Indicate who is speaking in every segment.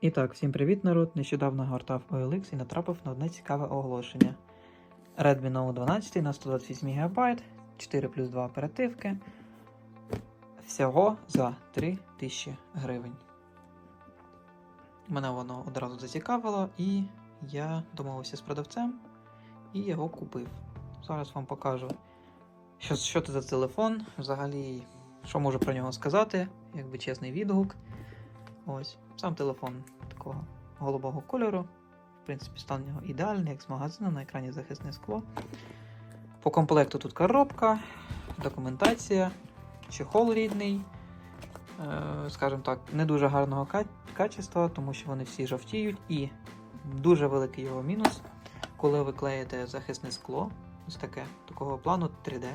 Speaker 1: І так, всім привіт, народ! Нещодавно гортав OLX і натрапив на одне цікаве оголошення. Redmi Note 12 на 128 ГБ, 4 плюс 2 оперативки. Всього за 3000 гривень. Мене воно одразу зацікавило, і я домовився з продавцем і його купив. Зараз вам покажу, що, що це за телефон, взагалі, що можу про нього сказати, якби чесний відгук. Ось, сам телефон такого голубого кольору. В принципі, стан його ідеальний, як з магазину, на екрані захисне скло. По комплекту тут коробка, документація, чехол рідний. Е, скажімо так, не дуже гарного качества, тому що вони всі жовтіють. І дуже великий його мінус, коли ви клеїте захисне скло, ось таке, такого плану 3D,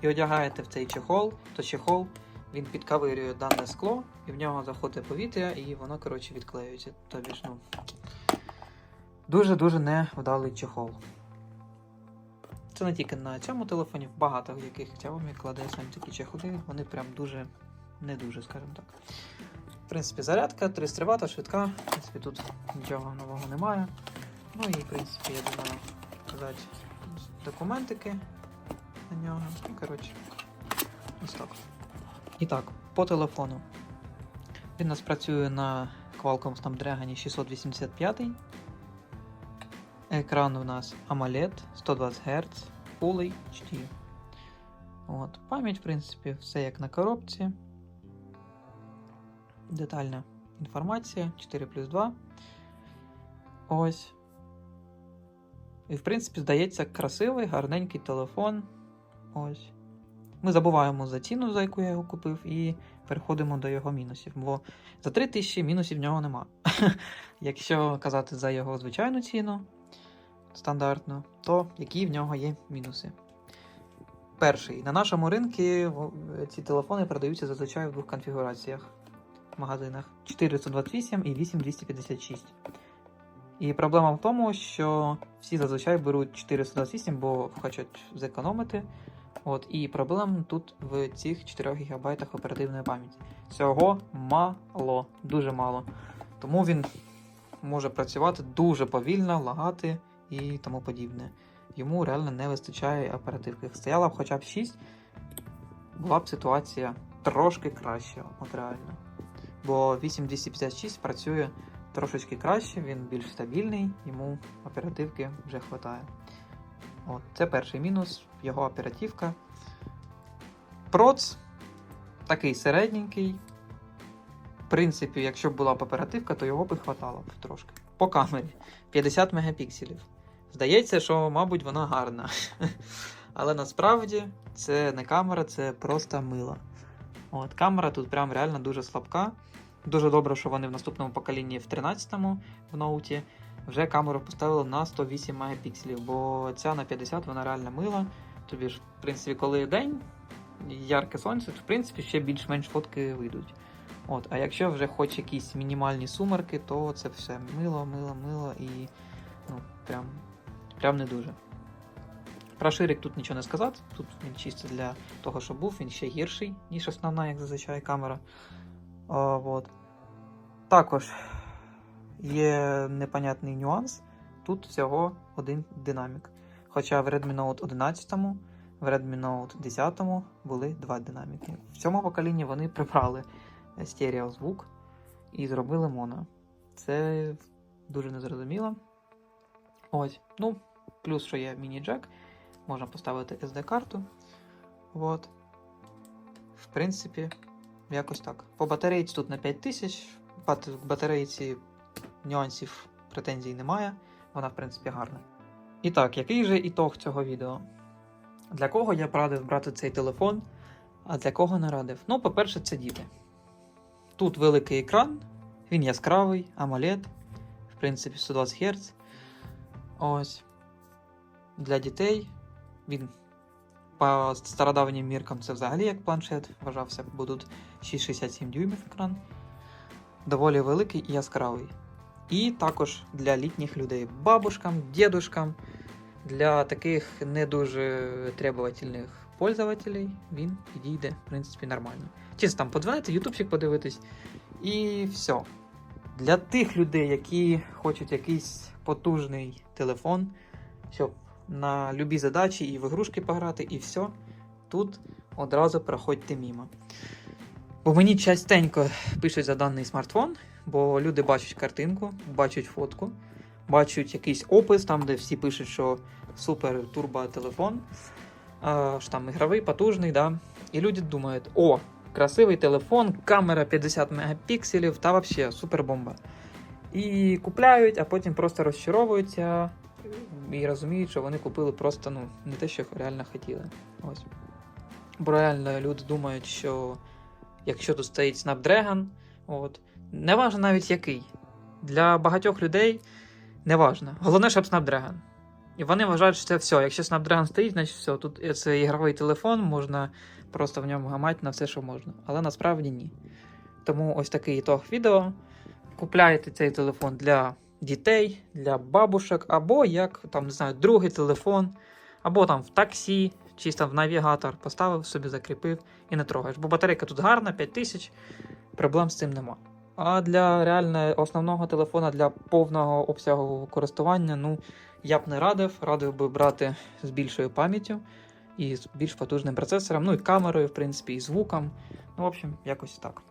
Speaker 1: і одягаєте в цей чехол, то чехол він підкавирює дане скло, і в нього заходить повітря, і воно, коротше, відклеюється. Тобі ж, ну, дуже-дуже невдалий чехол. Це не тільки на цьому телефоні, в багато яких Xiaomi кладе сам такі чехоли, вони прям дуже, не дуже, скажімо так. В принципі, зарядка 300 Вт, швидка, в принципі, тут нічого нового немає. Ну і, в принципі, я думаю, показати документики на нього. Ну, коротше, ось так. І так, по телефону. Він у нас працює на Qualcomm Snapdragon 685. Екран у нас AMOLED 120 Гц, Full HD. От. Пам'ять, в принципі, все як на коробці. Детальна інформація 4 плюс 2. Ось. І, в принципі, здається, красивий, гарненький телефон. Ось. Ми забуваємо за ціну, за яку я його купив, і переходимо до його мінусів. Бо за 3000 мінусів в нього нема. Якщо казати за його звичайну ціну стандартну, то які в нього є мінуси? Перший. На нашому ринку ці телефони продаються зазвичай в двох конфігураціях в магазинах: 428 і 8256. І проблема в тому, що всі зазвичай беруть 428, бо хочуть зекономити. От, і проблем тут в цих 4 ГБ оперативної пам'яті. Цього мало, дуже мало. Тому він може працювати дуже повільно, лагати і тому подібне. Йому реально не вистачає оперативки. Стояла б хоча б 6, була б ситуація трошки краща, от реально. Бо 8256 працює трошечки краще, він більш стабільний, йому оперативки вже вистачає. От, це перший мінус, його оперативка. Проц такий середненький. В принципі, якщо б була б оперативка, то його би хватало б трошки. По камері 50 мегапікселів. Здається, що, мабуть, вона гарна. Але насправді це не камера, це просто мило. От, камера тут прям реально дуже слабка. Дуже добре, що вони в наступному поколінні в 13-му в ноуті вже камеру поставили на 108 мегапікселів, бо ця на 50 вона реально мила. Тобі ж, в принципі, коли день, ярке сонце, то в принципі ще більш-менш фотки вийдуть. От, а якщо вже хоч якісь мінімальні сумерки, то це все мило, мило, мило і ну, прям, прям не дуже. Про ширик тут нічого не сказати. Тут він чисто для того, що був, він ще гірший, ніж основна, як зазвичай камера. О, вот. Також є непонятний нюанс. Тут всього один динамік. Хоча в Redmi Note 11, в Redmi Note 10 були два динаміки. В цьому поколінні вони прибрали стереозвук і зробили моно. Це дуже незрозуміло. Ось. Ну, плюс, що є міні-джек, можна поставити SD-карту. Вот. В принципі, якось так. По батарейці тут на 5000. Бат- батарейці нюансів претензій немає. Вона, в принципі, гарна. І так, який же ітог цього відео? Для кого я радив брати цей телефон, а для кого не радив? Ну, по-перше, це діти. Тут великий екран, він яскравий, AMOLED, в принципі, 120 Гц. Ось. Для дітей він по стародавнім міркам це взагалі як планшет, вважався, бо тут 6,67 дюймів екран. Доволі великий і яскравий. І також для літніх людей, бабушкам, дідушкам, для таких не дуже требовательних пользователей він підійде, в принципі, нормально. Чисто там подзвонити, ютубчик подивитись, і все. Для тих людей, які хочуть якийсь потужний телефон, щоб на любі задачі і в ігрушки пограти, і все, тут одразу проходьте мімо. Бо мені частенько пишуть за даний смартфон, бо люди бачать картинку, бачать фотку, бачать якийсь опис, там, де всі пишуть, що супер турбо телефон, що там ігровий, потужний, да. І люди думають, о, красивий телефон, камера 50 мегапікселів, та взагалі супер бомба. І купляють, а потім просто розчаровуються і розуміють, що вони купили просто ну, не те, що реально хотіли. Ось. Бо реально люди думають, що якщо тут стоїть Snapdragon, от, не важно навіть який. Для багатьох людей не важно. Головне, щоб Snapdragon. І вони вважають, що це все. Якщо Snapdragon стоїть, значить все. Тут це ігровий телефон, можна просто в ньому гамати на все, що можна. Але насправді ні. Тому ось такий ітог відео. Купляєте цей телефон для дітей, для бабушок, або як там, не знаю, другий телефон, або там в таксі, чи там в навігатор поставив собі, закріпив і не трогаєш. Бо батарейка тут гарна, 5000, проблем з цим нема. А для реально основного телефона для повного обсягу користування, ну я б не радив. Радив би брати з більшою пам'яттю і з більш потужним процесором, ну і камерою, в принципі, і звуком. Ну, в общем, якось так.